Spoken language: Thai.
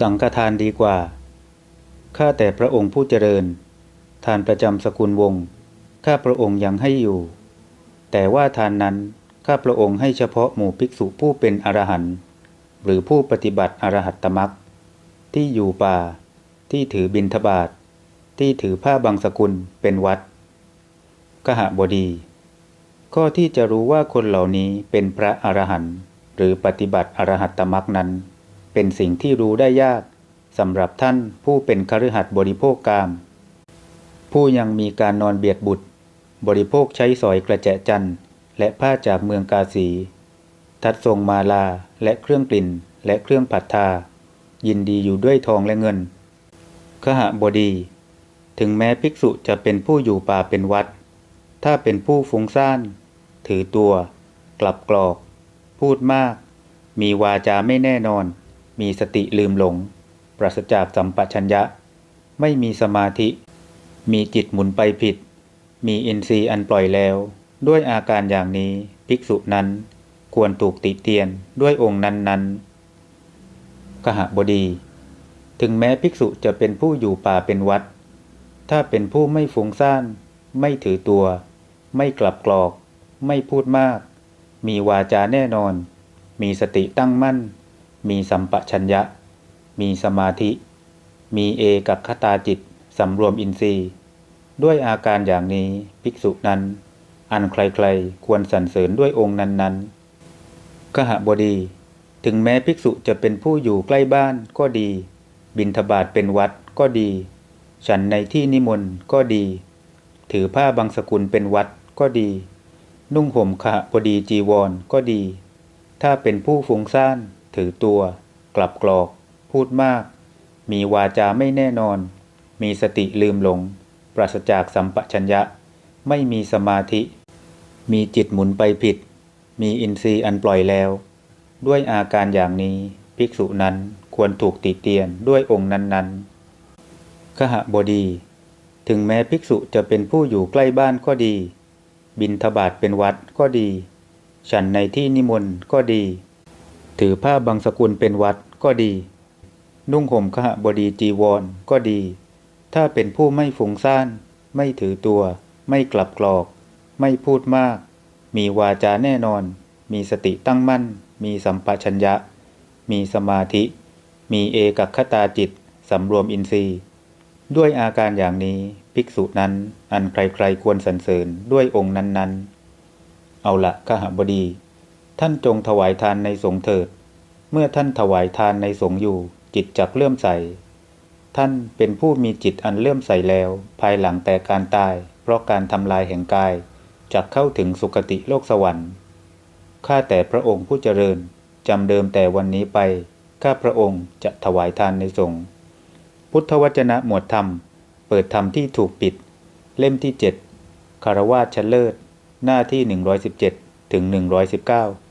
สังฆทานดีกว่า ข้าแต่พระองค์ผู้เจริญ ทานประจำสกุลวงศ์ข้าพระองค์ยังให้อยู่ แต่ว่าทานนั้น ข้าพระองค์ให้เฉพาะหมู่ภิกษุผู้เป็นอรหันต์ หรือผู้ปฏิบัติอรหัตตมรรคที่อยู่ป่า ที่ถือบิณฑบาตที่ถือผ้าบางสกุลเป็นวัดกหบดี ข้อที่จะรู้ว่าคนเหล่านี้เป็นพระอรหันต์หรือปฏิบัติอรหัตตมรรคนั้น เป็นสิ่งที่รู้ได้ยากสำหรับท่านผู้เป็นคฤหัสถ์บริโภคกาม ผู้ยังมีการนอนเบียดบุตร บริโภคใช้สอยกระแจจันทร์และผ้าจากเมืองกาสี ทัดทรงมาลาและเครื่องกลิ่นและเครื่องผัดทา ยินดีอยู่ด้วยทองและเงินขหบดี ถึงแม้ภิกษุจะเป็นผู้อยู่ป่าเป็นวัด ถ้าเป็นผู้ฟุ้งซ่าน ถือตัว กลับกรอก พูดมาก มีวาจาไม่แน่นอน มีสติลืมหลง ปราศจากสัมปชัญญะ ไม่มีสมาธิ มีจิตหมุนไปผิด มีอินทรีย์อันปล่อยแล้ว ด้วยอาการอย่างนี้ภิกษุนั้น ควรถูกติเตียนด้วยองค์นั้นๆกหบดี ถึงแม้ภิกษุจะเป็นผู้อยู่ป่าเป็นวัด ถ้าเป็นผู้ไม่ฟุ้งซ่าน ไม่ถือตัว ไม่กลับกรอก ไม่พูดมาก มีวาจาแน่นอน มีสติตั้งมั่น มีสัมปชัญญะ มีสมาธิ มีเอกัคตาจิตสำรวมอินทรีย์ ด้วยอาการอย่างนี้ภิกษุนั้น อันใครๆควรสรรเสริญด้วยองค์นั้นๆขหบดี ถึงแม้ภิกษุจะเป็นผู้อยู่ใกล้บ้านก็ดี บิณฑบาตเป็นวัดก็ดี ฉันในที่นิมนต์ก็ดี ถือผ้าบางสกุลเป็นวัดก็ดี นุ่งห่มขหบดีจีวรก็ดี ถ้าเป็นผู้ฟุ้งซ่าน ถือตัว กลับกรอก พูดมาก มีวาจาไม่แน่นอน มีสติลืมหลง ปราศจากสัมปชัญญะ ไม่มีสมาธิ มีจิตหมุนไปผิด มีอินทรีย์อันปล่อยแล้ว ด้วยอาการอย่างนี้ภิกษุนั้นควรถูกติเตียนด้วยองค์นั้นๆ ขหบดี ถึงแม้ภิกษุจะเป็นผู้อยู่ใกล้บ้านก็ดี บินทบาทเป็นวัดก็ดี ฉันในที่นิมนต์ก็ดี ถือผ้าบางสกุลเป็นวัดก็ดี นุ่งห่มขหบดีจีวรก็ดี ถ้าเป็นผู้ไม่ฟุ้งซ่าน ไม่ถือตัว ไม่กลับกรอก ไม่พูดมาก มีวาจาแน่นอน มีสติตั้งมั่น มีสัมปชัญญะ มีสมาธิ มีเอกัคคตาจิตสำรวมอินทรีย์ ด้วยอาการอย่างนี้ภิกษุนั้นอันใครๆควรสรรเสริญด้วยองค์นั้นๆ เอาละขหบดี ท่านจงถวายทานในสงฆ์เถิด เมื่อท่านถวายทานในสงฆ์อยู่ จิตจักเลื่อมใส ท่านเป็นผู้มีจิตอันเลื่อมใสแล้ว ภายหลังแต่การตาย เพราะการทำลายแห่งกายจักเข้าถึงสุคติโลกสวรรค์ข้าแต่พระองค์ผู้เจริญจำเดิมแต่วันนี้ไป ข้าพระองค์จะถวายทานในสงฆ์พุทธวจนะหมวดธรรม เปิดธรรมที่ถูกปิด เล่มที่ 7 คารวาสชั้นเลิศ หน้าที่ 117 ถึง 119